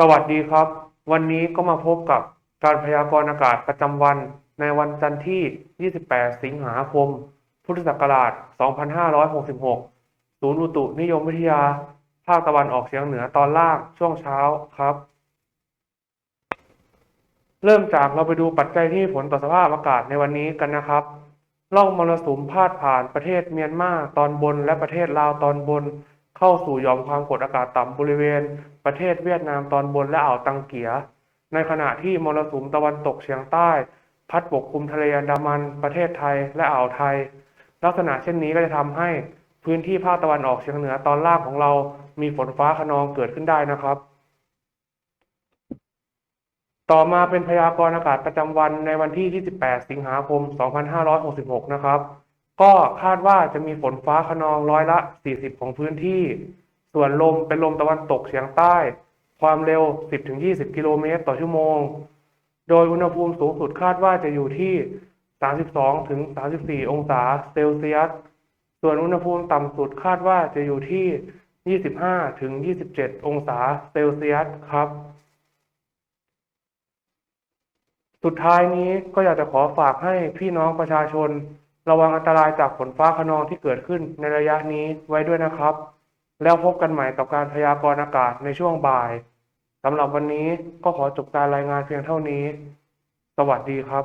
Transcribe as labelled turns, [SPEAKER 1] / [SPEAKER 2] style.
[SPEAKER 1] สวัสดีครับ วันนี้ก็มาพบกับการพยากรณ์อากาศประจำวันในวันจันทร์ที่ 28 สิงหาคม พุทธศักราช 2566 ศูนย์อุตุนิยมวิทยา ภาคตะวันออกเฉียงเหนือตอนล่างช่วงเช้าครับ เริ่มจากเราไปดูปัจจัยที่ผลต่อสภาพอากาศในวันนี้กันนะครับร่องมรสุมพาดผ่านประเทศเมียนมาตอนบนและประเทศลาวตอนบน เข้าสู่หย่อมความกดอากาศต่ำบริเวณ ประเทศเวียดนามตอนบนและอ่าวตังเกีย ในขณะที่มรสุมตะวันตกเฉียงใต้ พัดปกคลุมทะเลอันดามัน ประเทศไทยและอ่าวไทย ลักษณะเช่นนี้ก็จะทำให้พื้นที่ภาคตะวันออกเฉียงเหนือตอนล่างของเรา มีฝนฟ้าคะนองเกิดขึ้นได้นะครับ ต่อมาเป็นพยากรณ์อากาศประจำวันในวันที่ 28 สิงหาคม 2566 นะครับ ก็คาดว่าจะมีฝนฟ้าคะนองร้อยละ 40 ของพื้นที่ ส่วนลมเป็นลมตะวันตกเฉียงใต้ ความเร็ว 10-20 กิโลเมตรต่อชั่วโมง โดยอุณหภูมิสูงสุดคาดว่าจะอยู่ที่ 32-34 องศาเซลเซียส ส่วนอุณหภูมิต่ำสุดคาดว่าจะอยู่ที่ 25-27 องศาเซลเซียสครับ สุดท้ายนี้ก็อยากจะขอฝากให้พี่น้องประชาชน ระวังอันตรายจากฝนฟ้าคะนองที่เกิดขึ้นในระยะนี้ไว้ด้วยนะครับ แล้วพบกันใหม่กับการพยากรณ์อากาศในช่วงบ่ายสำหรับวันนี้ก็ขอจบการรายงานเพียงเท่านี้ สวัสดีครับ